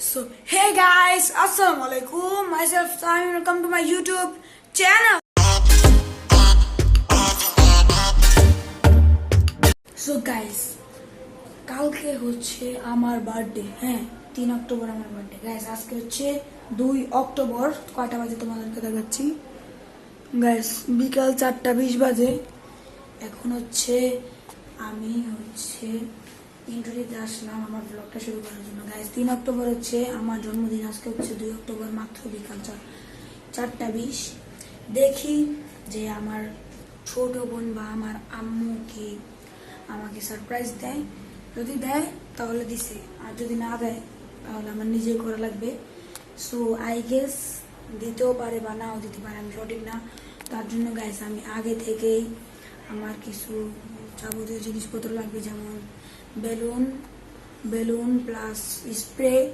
So, hey guys, Assalamu alaikum. Myself, Sami, welcome to my YouTube channel. So, guys, কালকে হচ্ছে আমার birthday হ্যাঁ তিন অক্টোবর আমার বার্থডে গাইস আজকে হচ্ছে দুই অক্টোবর কয়টা বাজে তোমাদেরকে দেখাচ্ছি গাইস বিকাল চারটা বিশ বাজে এখন হচ্ছে আমি হচ্ছে ইন্টু দিতে আসলাম, আমার ব্লগটা শুরু করার জন্য। গাইস তিন অক্টোবর হচ্ছে আমার জন্মদিন, আজকে হচ্ছে দুই অক্টোবর মাত্র বিকাল চার, চারটা বিশ। দেখি যে আমার ছোট বোন বা আমার আম্মু কি আমাকে সারপ্রাইজ দেয়। যদি দেয়, তাহলে দিছে। আর যদি না দেয়, তাহলে আমার নিজে করা লাগবে। সো আই গেস দিতেও পারে বা নাও দিতে পারে, আমি সঠিক না। তার জন্য গাইস আমি আগে থেকেই আমার কিছু যাবতীয় জিনিসপত্র লাগবে, যেমন বেলুন বেলুন প্লাস স্প্রে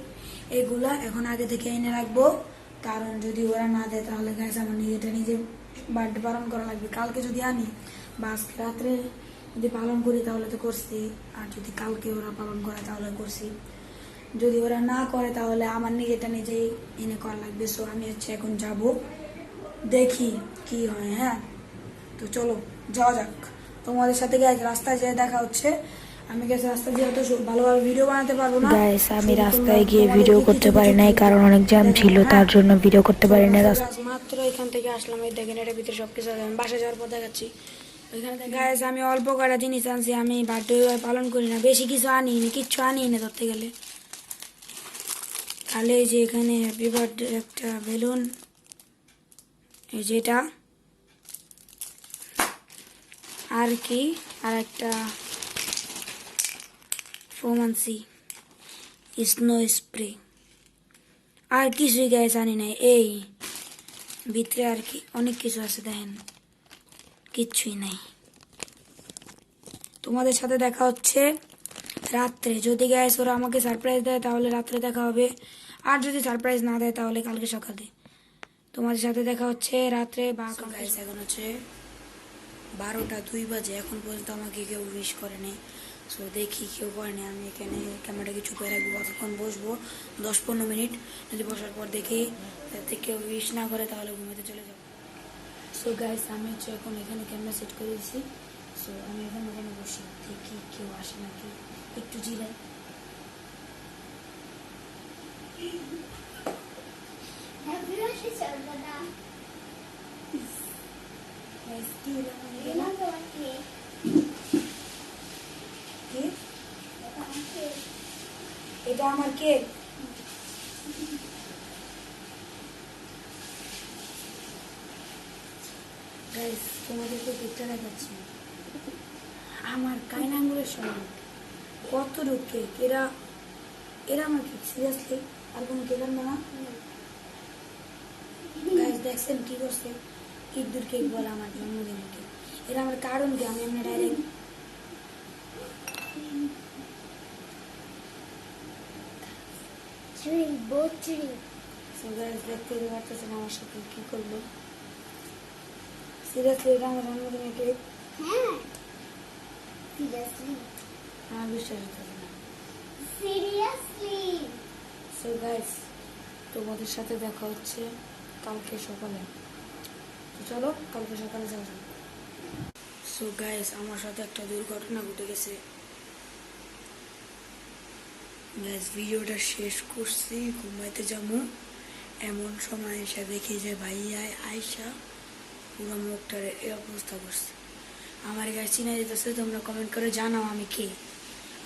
এগুলা এখন আগে থেকে এনে রাখব। কারণ যদি ওরা না দেয় তাহলে গাইস আমার নিজেটা নিজে বার্থডে পালন করা লাগবে। কালকে যদি আনি বা আজকে রাত্রে যদি পালন করি তাহলে তো করছি। আর যদি কালকে ওরা পালন করে তাহলে করছি। যদি ওরা না করে তাহলে আমার নিজেটা নিজেই এনে করা লাগবে। সো আমি হচ্ছে এখন যাব দেখি কি হয় হ্যাঁ? তো চলো, যাওয়া যাক। তোমাদের সাথে গিয়ে রাস্তায় যেয়ে দেখা হচ্ছে। আমি গেছে রাস্তা দিয়ে অত ভালোভাবে ভিডিও বানাতে পারব না। গাইস আমি রাস্তায় গিয়ে ভিডিও করতে পারি নাই কারণ অনেক জ্যাম ছিল হ্যাঁ? তার জন্য ভিডিও করতে পারি না মাত্র এখান থেকে আসলাম এই দেখেন এটার ভিতরে সবকিছু আছে। আমি বাসায় যাওয়ার পর দেখাচ্ছি। গাইস আমি অল্প কটা জিনিস আনছি আমি বার্থডে পালন করি না। বেশি কিছু আনি আনিনি কিচ্ছু আনি আনিনি ধরতে গেলে। তাহলে এই যে এখানে হ্যাপি বার্থডে একটা বেলুন এই যেটা আর কি? আর একটা ফোম আনছি স্নো স্প্রে আর কিছুই গায়ে জানি না এই ভিতরে আর কি অনেক কিছু আছে দেখেন। কিচ্ছুই নাই। তোমাদের সাথে দেখা হচ্ছে রাত্রে। যদি গ্যাস ওরা আমাকে সারপ্রাইজ দেয় তাহলে রাত্রে দেখা হবে। আর যদি সারপ্রাইজ না দেয় তাহলে কালকে সকালে। তোমাদের সাথে দেখা হচ্ছে রাত্রে বা গাইস এখন হচ্ছে বারোটা দুই বাজে। এখন পর্যন্ত আমাকে কেউ উইশ করেনি। সো দেখি কেউ করেনি আমি এখানে ক্যামেরাটাকে চুপে রাখব। কতক্ষণ বসবো দশ পনেরো মিনিট। যদি বসার পর দেখি যাতে কেউ উইশ না করে তাহলে ঘুমাতে চলে যাব। সো গাইস আমি হচ্ছে এখন এখানে ক্যামেরা সেট করে দিয়েছি সো আমি এখন এখানে বসি। দেখি কেউ আসে নাকি। একটু জিরাই। Guys, কি হলো আমার এখানে? কি? গাইস তোমাদেরকে কেকটা দেখাচ্ছি। আমার কাইন আঙ্গুলের সমান। কত রূপ কেক এরা এরা আমার কেক সিরিয়াসলি আর কোনো কেক না। গাইস দেখছেন কি করছে? ঈদুর কেক বলে আমার জন্মদিনের কেক এরা আমার কারণ কি? আমি এমনি ডাইরেক্ট সো গাইস দেখতে তো পারতেছেন আমার সাথে কি করল সিরিয়াসলি এটা আমার জন্মদিনের কেক আমার বিশ্বাস না। সো গাইস তোমাদের সাথে দেখা হচ্ছে কালকে সকালে। চলো কালকে সকালে যাওয়া সো গাইস আমার সাথে একটা দুর্ঘটনা ঘটে গেছে। গাইস ভিডিওটা শেষ করছি, ঘুমাইতে যাব। এমন সময় এসে দেখি যে ভাইয়াই আয়সা পুরো মুখটার এই অবস্থা করছে। আমার গাছ চিনা যেতেছে, তোমরা কমেন্ট করে জানাও আমি কে।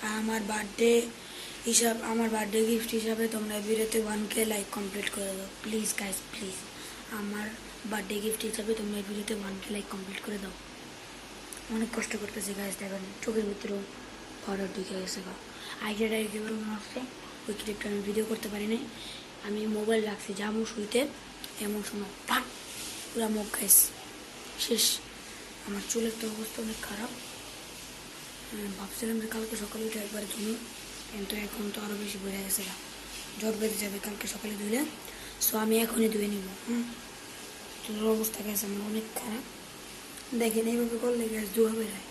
আর আমার বার্থডে হিসাব, আমার বার্থডে গিফট হিসাবে তোমরা ভিডিওতে ওয়ান কে লাইক কমপ্লিট করে দাও। প্লিজ গাইস প্লিজ আমার বার্থডে গিফট হিসাবে তোমরা ভিডিওতে ওয়ান কে লাইক কমপ্লিট করে দাও। অনেক কষ্ট করতেছি গাছ দেখেন, চোখের ভিতরেও পাউডার ঢুকে গেছে আইডিয়াটা মনে হচ্ছে ওই ক্লিপটা আমি ভিডিও করতে পারি নাই আমি মোবাইল রাখছি যাব শুইতে। এমন সময় পান পুরা মুখ গাইস। শেষ। আমার চুলের তো অবস্থা অনেক খারাপ। ভাবছিলাম যে কালকে সকালে উঠে একবার ধুই কিন্তু এখন তো আরও বেশি বেড়ে গেছে। জ্বর বেঁধে যাবে কালকে সকালে ধুলে সো আমি এখনই ধুয়ে নিব, হুম? চুলের অবস্থা গেছে আমার অনেক খারাপ। দেখেন, এইভাবে করলে গ্যাস ধোয়া বেরোয়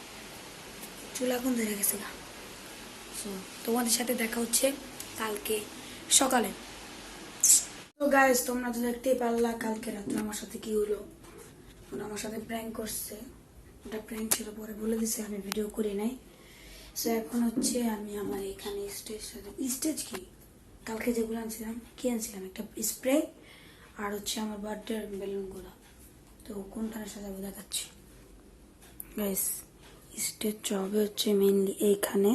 চুল এখন ধরে গেছে গা। সো তোমাদের সাথে দেখা হচ্ছে কালকে সকালে। তো গাইস তোমরা তো দেখতেই পারলা কালকে রাত্রে আমার সাথে কি হলো। ওরা আমার সাথে প্র্যাঙ্ক করছে। ওটা প্র্যাঙ্ক ছিল, পরে বলে দিছে, আমি ভিডিও করি নাই। সো এখন হচ্ছে আমি আমার এখানে স্টেজ স্টেজ কি? কালকে যেগুলো আনছিলাম, কি আনছিলাম? একটা স্প্রে আর হচ্ছে আমার বার্থডে বেলুনগুলো তো কোনখানে সাজাবো দেখাচ্ছি? গাইস স্টেজ হবে হচ্ছে মেনলি এইখানে।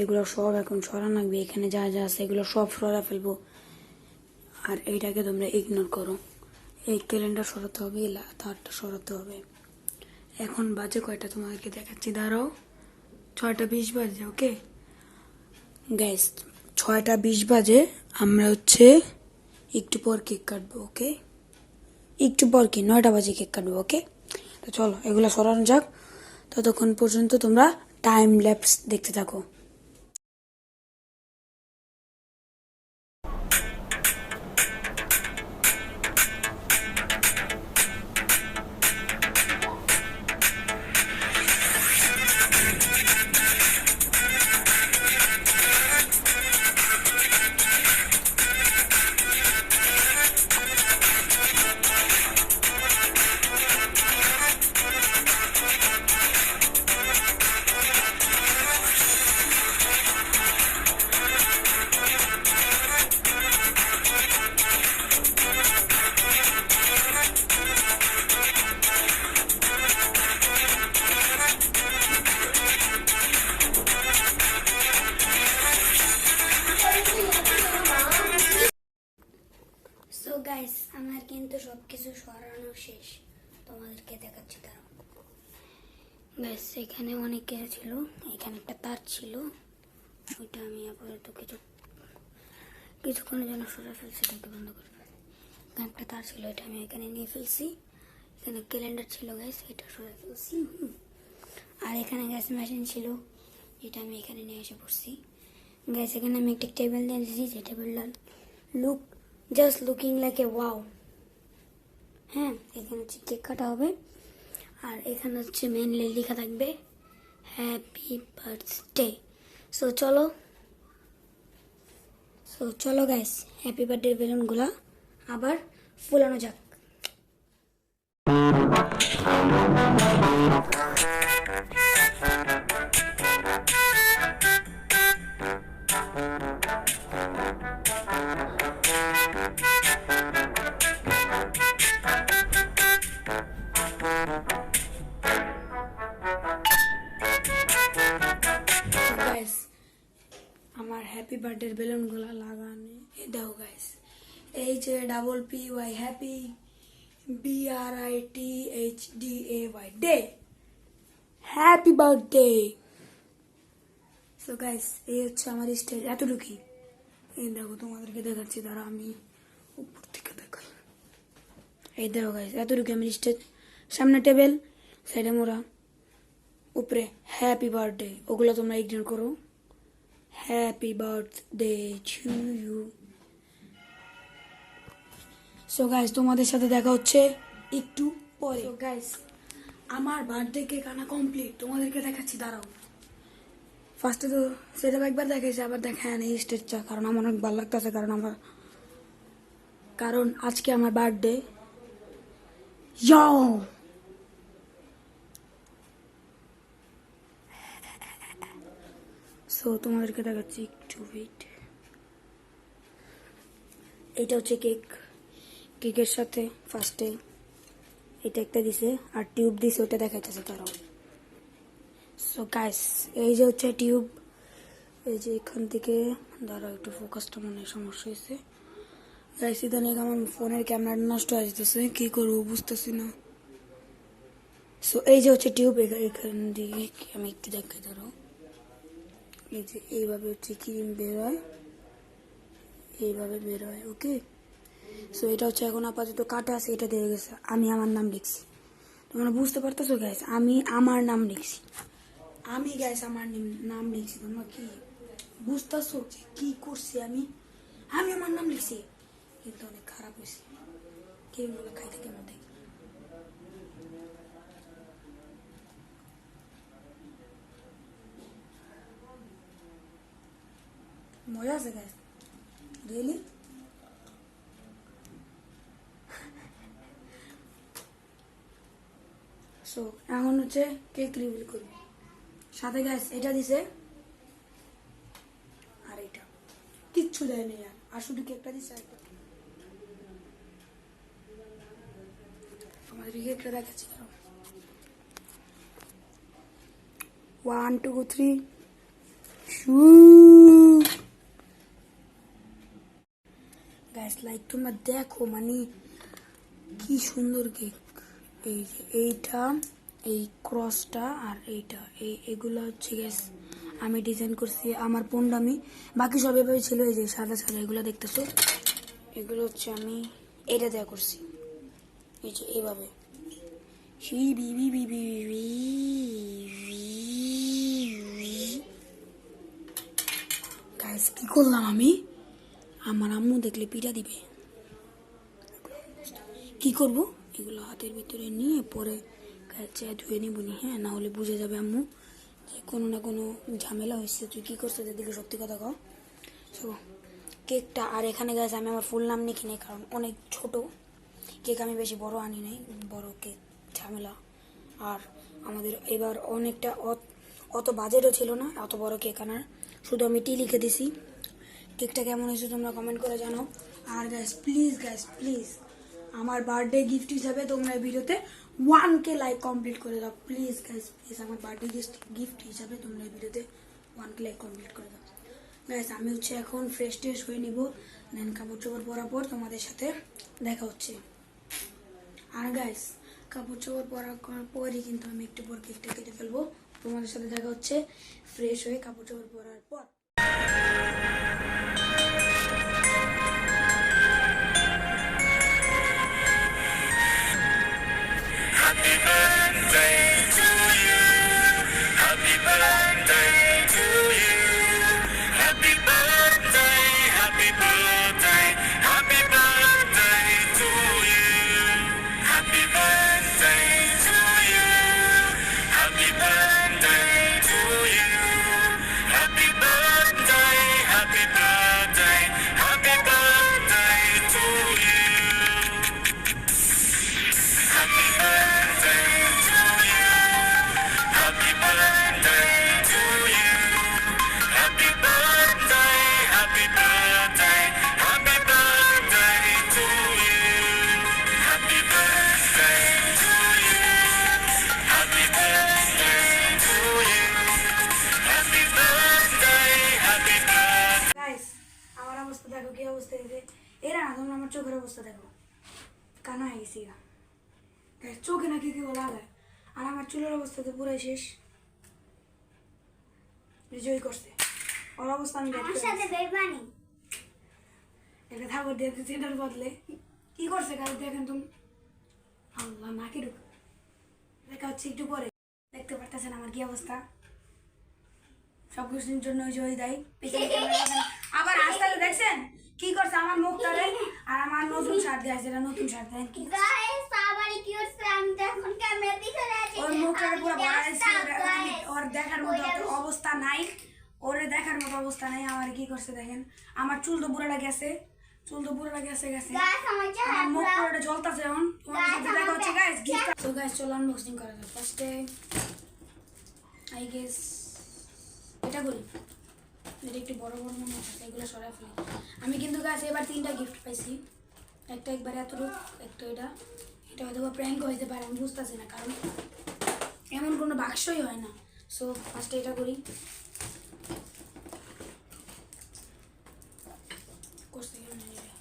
এগুলো সব এখন সরা লাগবে, এখানে যা যা আছে এগুলো সব সরা ফেলব। আর এইটাকে তোমরা ইগনোর করো। এই ক্যালেন্ডার সরাতে হবে তারটা সরাতে হবে। এখন বাজে কয়টা তোমাদেরকে দেখাচ্ছি, দাঁড়াও। ছয়টা বিশ বাজে ওকে গ্যাস ছয়টা বিশ বাজে, আমরা হচ্ছে একটু পর কেক কাটবো ওকে একটু পর কি? নয়টা বাজে কেক কাটবো ওকে তো চলো, এগুলো সরানো যাক। ততক্ষণ পর্যন্ত তোমরা টাইম ল্যাপস দেখতে থাকো। ওইটা আমি আপাতত কিছু কিছুক্ষণের জন্য সরা ফেলছি এটাকে বন্ধ করে একটা তার ছিল, এটা আমি এখানে নিয়ে ফেলছি। এখানে ক্যালেন্ডার ছিল গ্যাস এটা সরা ফেলছি। আর এখানে গ্যাস মেশিন ছিল যেটা আমি এখানে নিয়ে এসে পড়ছি। গ্যাস এখানে আমি একটা টেবিল নিয়ে এসেছি, যে টেবিলটা look just looking like a wow হ্যাঁ এখানে হচ্ছে কেক কাটা হবে। আর এখানে হচ্ছে মেনলি লেখা থাকবে হ্যাপি বার্থডে সো চলো। সো চলো গাইস হ্যাপি বার্থডে বেলুনগুলো। আবার ফুলানো যাক। গাইস হ্যাপি বার্থডে বেলুনগুলো লাগানো। এই দাও গাইস এই যে double P Y happy B R I T H D A Y day happy birthday so guys এই হচ্ছে আমার স্টেজ এতটুকুই এই দেখো তোমাদেরকে দেখাচ্ছি দাঁড়া আমি উপর থেকে দেখাই। এই দেখো গাইস এতটুকু আমি স্টেজ সামনে টেবিল সাইডে মোড়া উপরে হ্যাপি বার্থডে ওগুলো তোমরা ইগনোর করো। Happy birthday to you so guys তোমাদের সাথে দেখা হচ্ছে একটু পরে। গাইস আমার বার্থডে কেক আনা কমপ্লিট তোমাদেরকে দেখাচ্ছি, দাঁড়াও। ফার্স্টে তো সেটা একবার দেখাইছে, আবার দেখায় না এই স্টেজটা কারণ আমার অনেক ভালো লাগতেছে, কারণ আমার কারণ আজকে আমার বার্থডে যাও সো তোমাদেরকে দেখাচ্ছি একটু ওয়েট এটা হচ্ছে কেক কেকের সাথে ফার্স্টে এটা একটা দিছে, আর টিউব দিছে, ওটা দেখাইতেছে তারাও। সো গাইস এই যে হচ্ছে টিউব এই যে এখান থেকে, দাঁড়াও একটু ফোকাসটা মনে সমস্যা হয়েছে। গাইস ইদানিং আমার ফোনের ক্যামেরাটা নষ্ট হয়ে যেতেছে কী করব বুঝতেছি না। সো এই যে হচ্ছে টিউব এখান দিয়ে, আমি একটু দেখাই ধরো যে এইভাবে হচ্ছে ক্রিম বের হয়, এইভাবে বের হয় ওকে সো এটা হচ্ছে এখন আপাতত কাটা আছে, এটা দিয়ে গেছে। আমি আমার নাম লিখছি। তোমরা বুঝতে পারতেছো গ্যাস আমি আমার নাম লিখছি। আমি গ্যাস আমার নিম- লিখছি। তোমরা কি বুঝতেছো যে কি করছি আমি? আমি আমার নাম লিখছি। কিন্তু অনেক খারাপ হয়েছে। ক্রিমগুলো খাইতে কেমন দেখি। মজা আছে গ্যাস রিয়েলি সো এখন হচ্ছে কেক রিভিল করব। সাথে গ্যাস এটা দিছে। আর এটা। কিচ্ছু দেয়নি আর। আর শুধু কেকটা দিছে আর। আমাদের কেকটা দেখাচ্ছি one two three so guys like তোমরা দেখো মানে কি সুন্দর কেক। এই যে এইটা, এই ক্রসটা আর এইটা এই এগুলো হচ্ছে গ্যাস আমি ডিজাইন করছি আমার পণ্য আমি বাকি সব এভাবে ছিল, এই যে সাদা সাদা, এগুলো দেখতেছো? এগুলো হচ্ছে আমি এটা দেওয়া করছি। এই যে এইভাবে। কি করলাম আমি? আমার আম্মু দেখলে পিঠা দিবে। কি করব? এগুলো হাতের ভিতরে নিয়ে পরে কাছে ধুয়ে নিব নি হ্যাঁ? না হলে বুঝে যাবে আম্মু যে কোনো না কোনো ঝামেলা হয়েছে তুই কি করছিস এদিকে সত্যি কথা কও? সো কেকটা আর এখানে গেছে আমি আমার ফুল নাম নাই কারণ অনেক ছোট। কেক আমি বেশি বড় আনি নাই, বড় কেক ঝামেলা। আর আমাদের এবার অনেকটা অত বাজেটও ছিল না, অত বড় কেক আনার। শুধু আমি টি লিখে দিছি। কেকটা কেমন হয়েছে তোমরা কমেন্ট করে জানাও আর গ্যাস প্লিজ গ্যাস প্লিজ আমার বার্থডে গিফট হিসাবে তোমরা ভিডিওতে ওয়ান কে লাইক কমপ্লিট করে দাও। প্লিজ গ্যাস প্লিজ আমার বার্থডে গিফট গিফট হিসাবে তোমরা ভিডিওতে ওয়ান কে লাইক কমপ্লিট করে দাও। গ্যাস আমি হচ্ছে এখন ফ্রেশ ট্রেশ হয়ে নিব দেন কাপড় চোপড় পরার পর তোমাদের সাথে দেখা হচ্ছে। আর গাইস কাপড় চোপড় পরা করার পরই কিন্তু আমি একটু পর কেকটা কেটে ফেলব। তোমাদের সাথে দেখা হচ্ছে ফ্রেশ হয়ে কাপড় চোপড় পরার পর। দেখেন তুমি। আল্লাহ নাকি ঢুক। দেখা হচ্ছে একটু পরে। দেখতে পারতেছেন আমার কি অবস্থা? সব কিছুর জন্য ওই দেয়। আবার দেখছেন? কি করছে আমার মুখটারে? আর আমার নতুন শার্ট নতুন শার্ট দেন কি গাইস আবার কি হচ্ছে আমি তো এখন ক্যামেরা পিছনে আছি। ওর মুখটারে পুরো ভরা. ওর দেখার মতো অবস্থা নাই। ওরে দেখার মতো অবস্থা নাই। আমার কি করছে দেখেন? আমার চুল তো পুরোটা গেছে চুল তো পুরোটা গেছে গেছে। মুখ পুরোটা জ্বলতাছে এখন। তোমার সাথে দেখা হচ্ছে গাইস তো গাইস চলো আনবক্সিং করা যাক। ফার্স্টে আই গেস এটা করি। এটা একটু বড় বড় মনে হচ্ছে এগুলো সরাই ফেলি। আমি কিন্তু গাছ এবার তিনটা গিফট পাইছি। একটা একবার এতটুকু একটা এটা। এটা হয়তো প্র্যাঙ্ক হইতে পারে আমি বুঝতেছি না কারণ এমন কোনো বাক্সই হয় না। সো ফার্স্টে এটা করি করতে গেলে না এটা।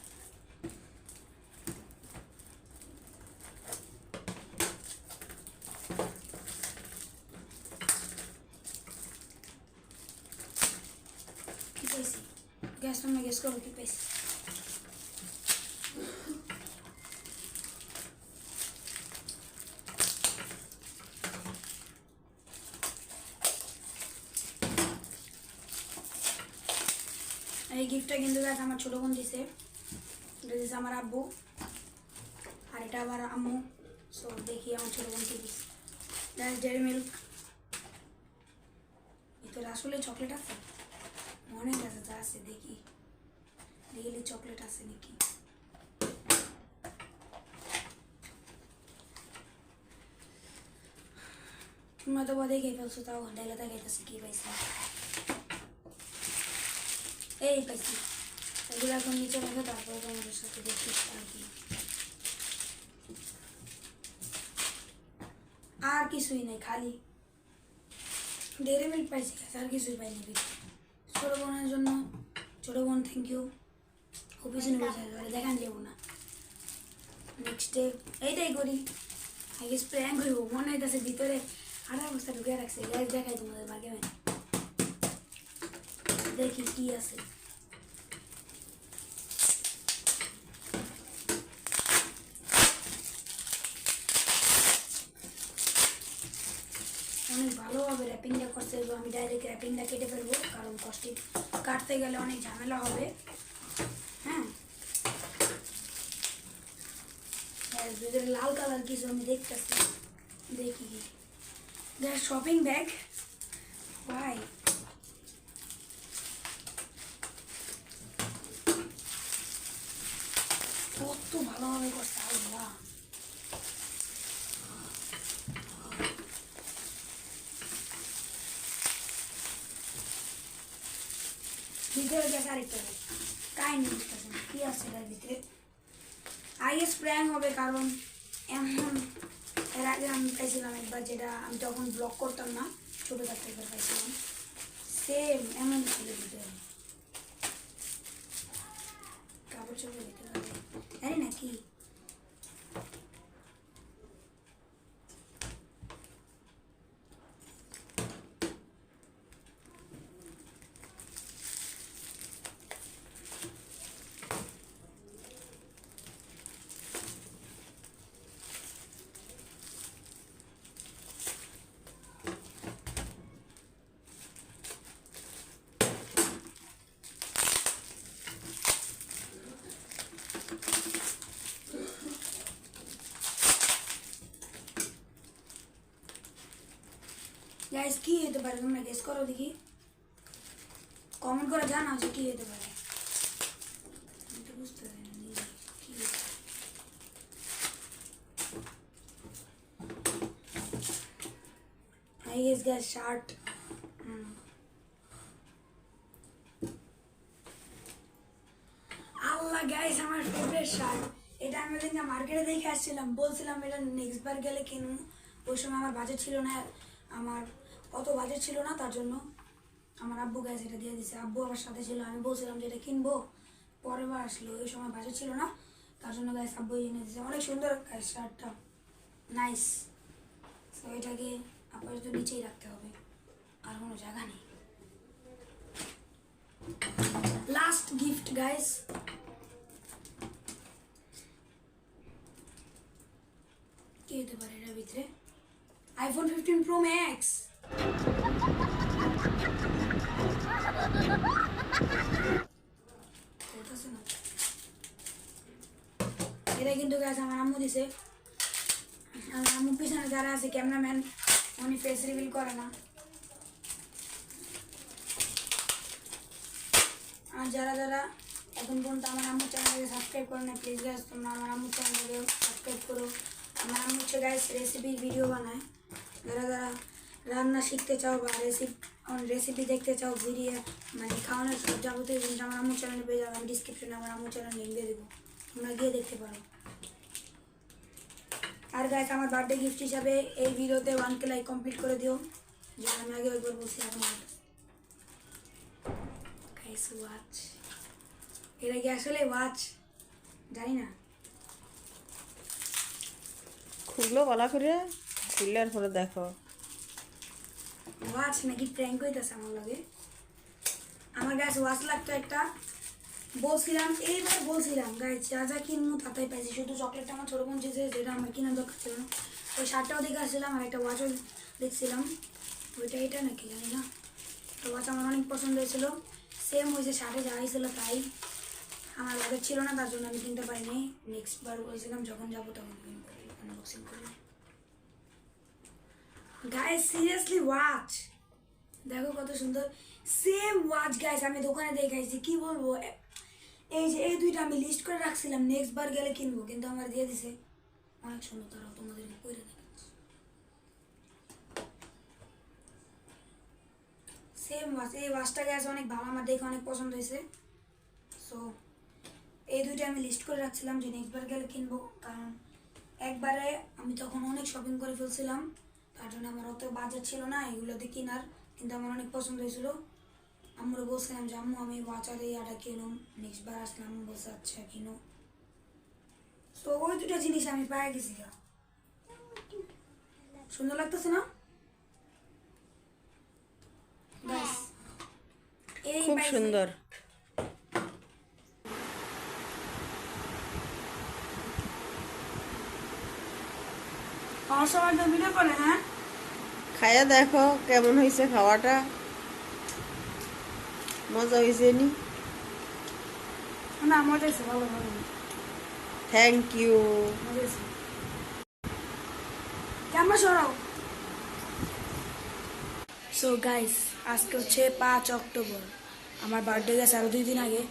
কি পাইছি গ্যাস তোমরা গ্যাস করো কি পাইছি এই গিফটটা কিন্তু গাছ আমার ছোট বোন দিছে এটা দিছে আমার আব্বু আর এটা আবার আম্মু সো দেখি আমার ছোট বোন কি দিছে ডেয়ারি মিল্ক ভিতরে আসলে চকলেট আছে আছে দেখি রিয়েলি চকলেট আছে নাকি তোমরা তো বোধহয় খেয়ে ফেলছো তাও ডাইলে তাকাইতেছি কি পাইছি এই পাইছি এগুলো এখন নিচে রেখে তারপরে তোমাদের সাথে দেখি আর কি আর কিছুই নেই খালি ডেরি মিল্ক পাইছি guys, আর কিছুই পাইনি ভিতরে ছোটো বোনের জন্য, ছোটো বোন থ্যাংক ইউ অফিসে নিয়ে বসে দেখান যাব না। নেক্সট ডে এইটাই করি। আগে স্প্র্যাঙ্ক করব মনে হইতেছে ভিতরে আড়াই অবস্থা ঢুকে রাখছে। গ্যাস দেখাই তোমাদের বাগে দেখি কি আছে অনেক ভালোভাবে র্যাপিংটা করতে হবে আমি ডাইরেক্ট র্যাপিংটা কেটে ফেলব, কারণ কষ্টে কাটতে গেলে অনেক ঝামেলা হবে। হ্যাঁ? ভিতরে লাল কালার কিছু আমি দেখতেছি। দেখি। কি শপিং ব্যাগ ভাই কত ভালোভাবে করছে, আল্লাহ ভিতরে গেছে আরেকটা ব্যাগ কাহিনি কি আছে এটার ভিতরে? আইএস প্র্যাং হবে কারণ এমন এর আগে আমি পাইছিলাম একবার যেটা আমি তখন ব্লক করতাম না, ছোটো থাকতে একবার পাইছিলাম। সেম এমন ছিল ভিতরে। কাপড় চোপড় ভিতরে হবে জানি না কি গাইস কি হতে পারে? তোমরা গেস করো দেখি। কমেন্ট করে জানাও যে কি হতে পারে। বুঝতে পারি। I guess hmm. Allah guys আমার ফেভারিট শার্ট এটা আমি ওদিন মার্কেটে দেখে আসছিলাম, বলছিলাম এটা নেক্সট বার গেলে কিনবো। ওই সময় আমার বাজেট ছিল না আমার অত বাজেট ছিল না, তার জন্য আমার আব্বু গাইস এটা দিয়ে দিছে। আব্বু আমার সাথে ছিল, আমি বলছিলাম যে এটা কিনবো, পরের বার আসলো, ওই সময় বাজেট ছিল না, তার জন্য গাইস আব্বু এনে দিছে। অনেক সুন্দর গাইস শার্টটা নাইস তো এটাকে আপাতত নিচেই রাখতে হবে, আর কোনো জায়গা নেই। লাস্ট গিফট গাইস কি হতে পারে এটার ভিতরে? আইফোন ফিফটিন প্রো ম্যাক্স এটা কিন্তু গাছ আমার আম্মু দিছে। আমার আম্মু পিছনে যারা আছে ক্যামেরাম্যান উনি ফেস রিভিল করে না। আর যারা যারা এখন পর্যন্ত আমার আম্মু চ্যানেলকে সাবস্ক্রাইব করে না প্লিজ গাইস তোমরা আমার আম্মু চ্যানেলকে সাবস্ক্রাইব করো। আমার আম্মু হচ্ছে গাইস রেসিপির ভিডিও বানায়। যারা যারা রান্না শিখতে চাও বা রেসিপি রেসিপি দেখতে চাও ভিডিও মানে খাওয়ানোর সব যাবতীয় জিনিস আমার আম্মু চ্যানেলে পেয়ে যাবে, আমি ডিসক্রিপশনে আমার আম্মু চ্যানেল লিঙ্ক দিয়ে দেবো। তোমরা গিয়ে দেখতে পারো। আর গাইস আমার বার্থডে গিফট হিসাবে এই ভিডিওতে ওয়ান কে লাইক কমপ্লিট করে দিও। যে আমি আগে একবার এখন গাইস ওয়াচ এটা কি আসলে ওয়াচ জানি না। খুললো বলা করে খুললে আর পরে দেখো। ওয়াচ নাকি প্র্যাঙ্ক হইতেছে আমার লগে। আমার গাছ ওয়াচ লাগতো একটা। বলছিলাম, এইবার বলছিলাম গাইজ যা যা কিনবো তাতেই পাইছি। শুধু চকলেটটা আমার ছোটো বোন চেয়েছে যেটা আমার কেনার দরকার ছিল না। ওই শার্টটাও দেখে আসছিলাম আর একটা ওয়াচও দেখছিলাম। ওইটা এটা নাকি জানি না। তো ওয়াচ আমার অনেক পছন্দ হয়েছিল। সেম হয়েছে শার্টে যা হয়েছিল তাই। আমার বাজেট ছিল না, তার জন্য আমি কিনতে পারিনি। নেক্সট বার বলেছিলাম, যখন যাব তখন আনবক্সিং করি গাইস সিরিয়াসলি ওয়াচ দেখো কত সুন্দর। সেম ওয়াচ গাইস আমি দোকানে দেখাইছি। কি বলব? এই যে, এই দুইটা আমি লিস্ট করে রাখছিলাম। নেক্সট বার গেলে কিনবো, কিন্তু আমার দিয়ে দিছে। অনেক সুন্দর তারাও তোমাদেরকে করে দেখাচ্ছি। সেম ওয়াচ এই ওয়াচটা গেছে অনেক ভালো। আমার দেখে অনেক পছন্দ হয়েছে। সো এই দুইটা আমি লিস্ট করে রাখছিলাম যে নেক্সট বার গেলে কিনবো। কারণ একবারে আমি তখন অনেক শপিং করে ফেলছিলাম। তার আমার অত বাজেট ছিল না এগুলোতে কেনার কিন্তু আমার অনেক পছন্দ হয়েছিল। আমরা বলছিলাম যে আম্মু আমি বাজারে এটা কিনুম নেক্সট বার আসলাম আম্মু বলছে আচ্ছা কিনো। তো ওই দুটো জিনিস আমি পাই গেছি সুন্দর লাগতেছে না? খুব সুন্দর। তো ভিডিও করে হ্যাঁ? খাইয়া দেখো কেমন হয়েছে খাওয়াটা। মজা হয়েছে নি? না মজা হয়েছে ভালো ভালো। থ্যাংক ইউ হয়েছে সরাও সো গাইস আজকে হচ্ছে পাঁচ অক্টোবর। আমার বার্থডে গেছে আরও দুই দিন আগে।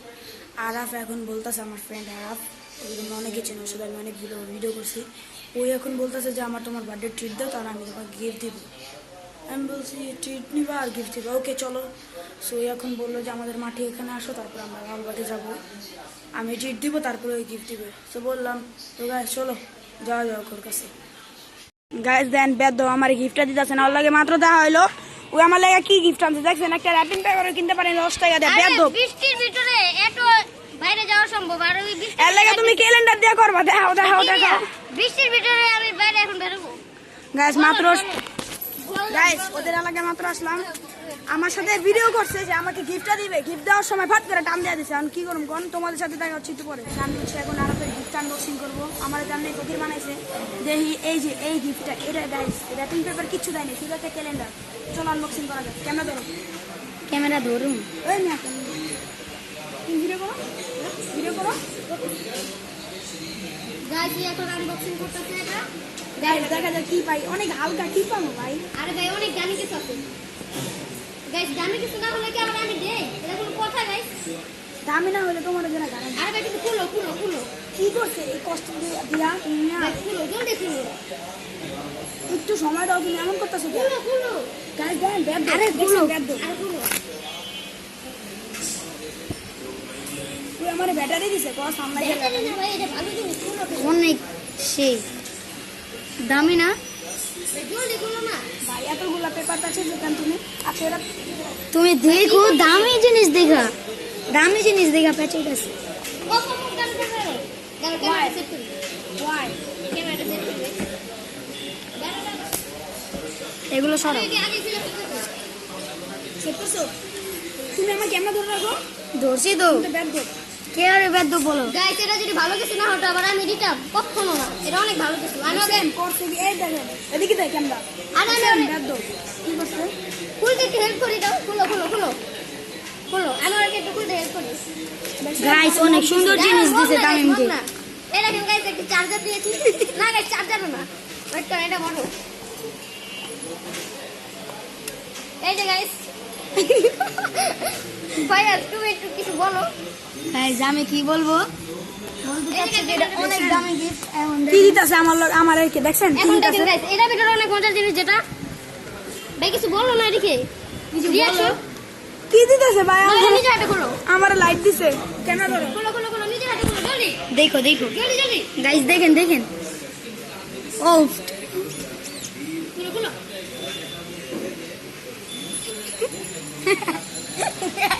আরাফ এখন বলতেছে আমার ফ্রেন্ড আরাফ ওই জন্য অনেকে চেনো সবাই আমি অনেক ভিডিও ভিডিও করছি। ওই এখন বলতেছে যে আমার তোমার বার্থডে ট্রিট দাও তাহলে আমি তোমাকে গিফট দিব। আমি বলছি ট্রিট নিবা আর গিফট দিবা। ওকে চলো। সো এখন বলল যে আমাদের মাঠে এখানে আসো তারপর আমরা লালবাগে যাব। আমি ট্রিট দিব তারপরে ওই গিফট দিবে। সো বললাম তো গাইস চলো যাওয়া যাওয়া ওর কাছে। গাইস দেন বেদ আমার গিফটটা দিতে দিতেছে না। ওর লাগে মাত্র দেওয়া হইল। ওই আমার লাগে কি গিফট আনছে দেখছেন? একটা র্যাপিং পেপারও কিনতে পারেন দশ টাকা দেয়। বেদ বৃষ্টির ভিতরে এত বাইরে যাওয়া সম্ভব আর ওই বৃষ্টির এর লাগে তুমি ক্যালেন্ডার দিয়ে করবা দেখাও দেখাও দেখাও। বৃষ্টির ভিতরে আমি বাইরে এখন বেরোবো। গাইস মাত্র গাইস ওদের এলাকায় মাত্র আসলাম। আমার সাথে ভিডিও করছে যে আমাকে গিফটটা দিবে। গিফট দেওয়ার সময় ফাট করে টান দিয়ে দিছে। এখন কি করুম কোন? তোমাদের সাথে দেখা হচ্ছে একটু পরে। আমি হচ্ছে এখন আরও গিফট আনবক্সিং করব। আমার জানলে ফকির বানাইছে। দেখি এই যে এই গিফটটা এটা গাইস র্যাপিং পেপার কিছু দেয়নি শুধু একটা ক্যালেন্ডার চলো আনবক্সিং করা যাক। ক্যামেরা ধরো। ক্যামেরা ধরুন ওই তুমি ভিডিও করো। ভিডিও করো। গাইস এখন আনবক্সিং করতেছে এটা। গাইস দেখা যাক কি পাই। অনেক হালকা কি পাবো ভাই? আরে ভাই অনেক দামি কিছু আছে। গাইস দামি কিছু না হলে কি আবার আমি দেই এটা কোনো কথা গাইস দামি না হলে তোমার জন্য গান আরে ভাই তুমি খুলো খুলো খুলো কি করছে? এই কষ্ট দিয়ে- দিয়া তুমি না খুলো জলদি খুলো একটু সময় দাও তুমি এমন করতেছো কেন? খুলো খুলো গাইস দেন ব্যাগ আরে খুলো ব্যাগ দাও আরে খুলো তুই আমার ব্যাটারি দিছে কস খুলো অনেক সেই দামি না? তুমি তুমি দেখো দামি জিনিস দেখা। দামি জিনিস দেখা পেঁচে গেছে এগুলো সরাও। তুমি আমার ক্যামেরা ধরে রাখো? ধরছি তো। তো ব্যাগ ধর কে আরে বেদ্য বলো? গাইস এটা যদি ভালো কিছু না হতো আবার আমি দিতাম কখনো না। এটা অনেক ভালো কিছু। আমি ওকে কি এই দেখেন এদিকে দেখ ক্যামেরা আরে আমি সেম ওকে ব্যাগ ধর কি করছে? খুলতে একটু হেল্প করি দাও। খুলো খুলো খুলো। খুলো। আমি ওকে একটু খুলতে হেল্প করি। গাইস অনেক সুন্দর জিনিস দিছে তামিমকে। এটা কেন গাইস একটা চার্জার দিয়েছি। না গাইস চার্জারও না। ওয়েট এটা বড়। এই যে গাইস ভাইয়া তুমি একটু কিছু বলো। গাইস আমি কি বলব? আমার আমার দেখছেন? এটা অনেক মজার জিনিস যেটা। ভাই কিছু না এদিকে? কি দিতেছে ভাই? আমার- লাইট দিছে। কেন দেখো দেখো। গাইস দেখেন দেখেন। ও খুলো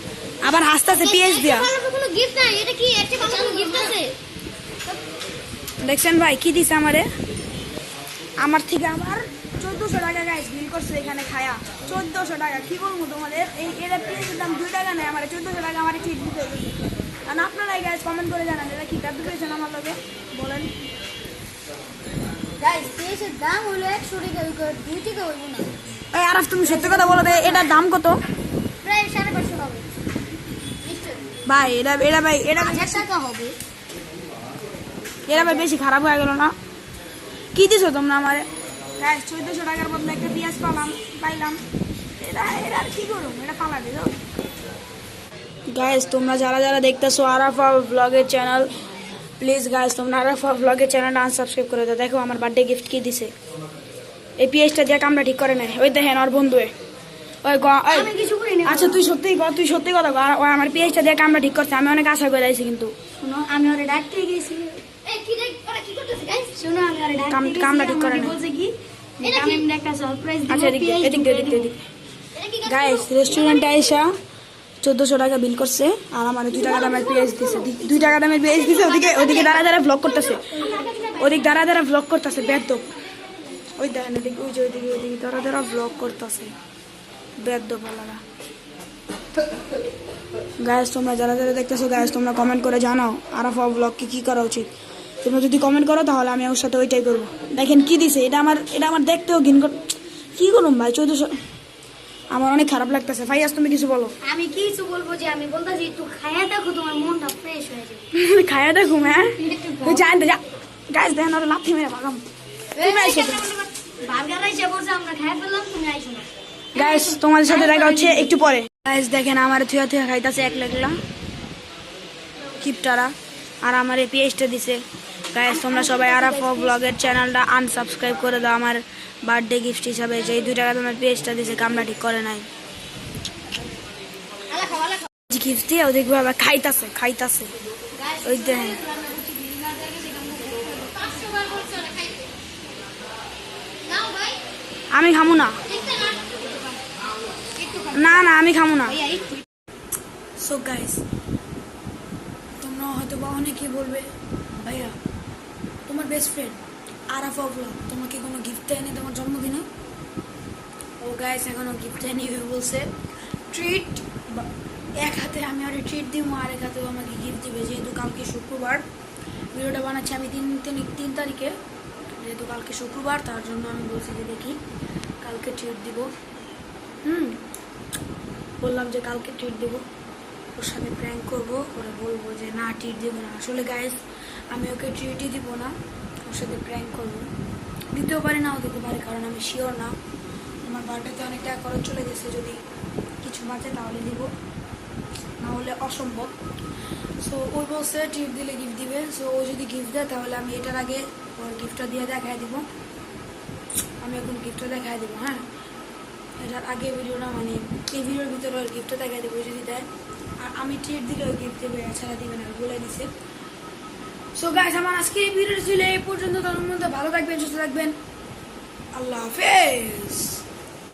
আবার হাসতেছে পিএস দিয়া। এটা দেখছেন ভাই কি দিছে আমারে? আমার থেকে আমার চোদ্দশো টাকা গাইস বিল করছে এখানে খায়া। চোদ্দশো টাকা কি বলব তোমাদের? এই এরা পিএসের দাম দুই টাকা নেই আমার চোদ্দশো টাকা আমার ঠিক দিতে হবে আর আপনারাই গাইস কমেন্ট করে জানান এটা কি কাটতে পেয়েছেন আমার লগে। বলেন। দাম হলো একশো টাকা দুই টাকা হইব না। এই আরাফ তুমি সত্যি কথা বলো এটার দাম কত? প্রায় সাড়ে পাঁচশো ভাই এটা এটা ভাই এটা হাজার টাকা হবে। এরা ভাই বেশি খারাপ হয়ে গেল না? কি দিছো তোমরা আমার? গাইস চোদ্দশো টাকার বদলে একটা পেঁয়াজ পালাম পাইলাম। এটা এরা আর কি করুম এটা পালা দিল গাইস তোমরা যারা যারা দেখতেছো আরাফা ব্লগের চ্যানেল প্লিজ গাইস তোমরা আরাফা ব্লগের চ্যানেলটা আনসাবস্ক্রাইব করে দাও। দেখো আমার বার্থডে গিফট কি দিছে। এই পেঁয়াজটা দিয়ে কামটা ঠিক করে নেয় ওই দেখেন ওর বন্ধু ওই ওই- আচ্ছা তুই সত্যি তুই সত্যি কথা কর ও আমার পেঁয়াজটা দিয়ে কামটা ঠিক করছে আমি অনেক আশা করে আইছি কিন্তু। শোনো আমি ওরে ডাকতে গেছি। এই কি রে ওরা কি করতেছে গাইস শোনো আমি ওরে ডাকতে কামটা ঠিক করে বলছে কি আমি একটা সারপ্রাইজ আচ্ছা এদিক এদিক এদিক এদিক গাইস রেস্টুরেন্টে আইসা চোদ্দশো টাকা বিল করছে আর আমার দুই টাকা দামের পেঁয়াজ দিছে। দুই টাকা দামের পেঁয়াজ দিছে ওদিকে ওদিকে দাঁড়া দাঁড়া ব্লগ করতেছে। ওদিক দাঁড়া দাঁড়া ব্লগ করতেছে বেদ ওই দেখেন ওদিকে ওই যে ওইদিকে ওইদিকে দাঁড়া দাঁড়া ব্লগ করতেছে। বেদ গায়েস তোমরা যারা যারা দেখতেছো গায়েস তোমরা কমেন্ট করে জানাও। আরাফা ব্লগকে কি করা উচিত? তোমরা যদি কমেন্ট করো তাহলে আমি ওর সাথে ওইটাই করব। দেখেন কি দিছে? এটা আমার এটা আমার দেখতেও ঘিন কি করুম ভাই? চৌদ্দশো আমার অনেক খারাপ লাগতেছে। ফাইয়াস তুমি কিছু বলো। আমি কিছু বলব যে আমি বলতেছি একটু খায়া দেখো তোমার মনটা ফ্রেশ হয়ে যাবে। খায়া দেখুম হ্যাঁ তুই জান যা গাছ দেখেন ওরা লাথি মেরে ভাগাম। তুমি আইসো বার্গার আইসা বলছে আমরা খায়া ফেললাম তুমি আইসো না। গাইস তোমাদের সাথে দেখা হচ্ছে একটু পরে। গাইস দেখেন আমার থুয়া থুয়া খাইতাছে এক লাগলা। কিপটারা। আর আমার এই পেজটা দিছে। গাইস তোমরা সবাই আরাফ ব্লগের চ্যানেলটা আনসাবস্ক্রাইব করে দাও। আমার বার্থডে গিফট হিসাবে যে দুই টাকা তোমার পেজটা দিছে কামটা ঠিক করে নাই। গিফট দিয়ে ওদিক বাবা খাইতাছে খাইতাছে। ওই দেখেন। আমি খামু না। না না আমি খামো না। সো গাইস তোমরা হয়তো বা অনেকেই বলবে ভাইয়া তোমার বেস্ট ফ্রেন্ড আরাফা ব্লগ তোমাকে কোনো গিফট দেয়নি তোমার জন্মদিনে? ও গাইস এখনও গিফট দেয়নি ভেবে বলছে। ট্রিট এক হাতে আমি আরে ট্রিট দিব আর এক হাতেও আমাকে গিফট দিবে যেহেতু কালকে শুক্রবার। ভিডিওটা বানাচ্ছি আমি তিন তিন তিন তারিখে যেহেতু কালকে শুক্রবার তার জন্য আমি বলছি যে দেখি কালকে ট্রিট দিব। হুম বললাম যে কালকে ট্রিট দেবো। ওর সাথে প্র্যাঙ্ক করব, ওরা বলব যে না ট্রিট দেবো না। আসলে গাইস আমি ওকে ট্রিটই দিব না, ওর সাথে প্র্যাঙ্ক করব। দিতেও পারি নাও দিতে পারি, কারণ আমি শিওর না। আমার বার্থডেতে অনেক টাকা খরচ চলে গেছে, যদি কিছু বাঁচে তাহলে দিব। না হলে অসম্ভব। সো ওই বলছে ট্রিট দিলে গিফট দিবে। সো ও যদি গিফট দেয়, তাহলে আমি এটার আগে ওর গিফটটা দিয়ে দেখায় দিব। আমি এখন গিফটটা দেখায় দিব হ্যাঁ? এটার আগে ভিডিও না মানে এই ভিডিওর ভিতরে ওর গিফটটা তাকে দেবো যদি দেয় আর আমি ট্রিট দিলে ওই গিফট দেবে এছাড়া দিবে না, বলে দিছে। সো গাইজ আমার আজকে এই ভিডিওটা ছিল এই পর্যন্ত। তার মধ্যে ভালো থাকবেন, সুস্থ থাকবেন। আল্লাহ হাফেজ।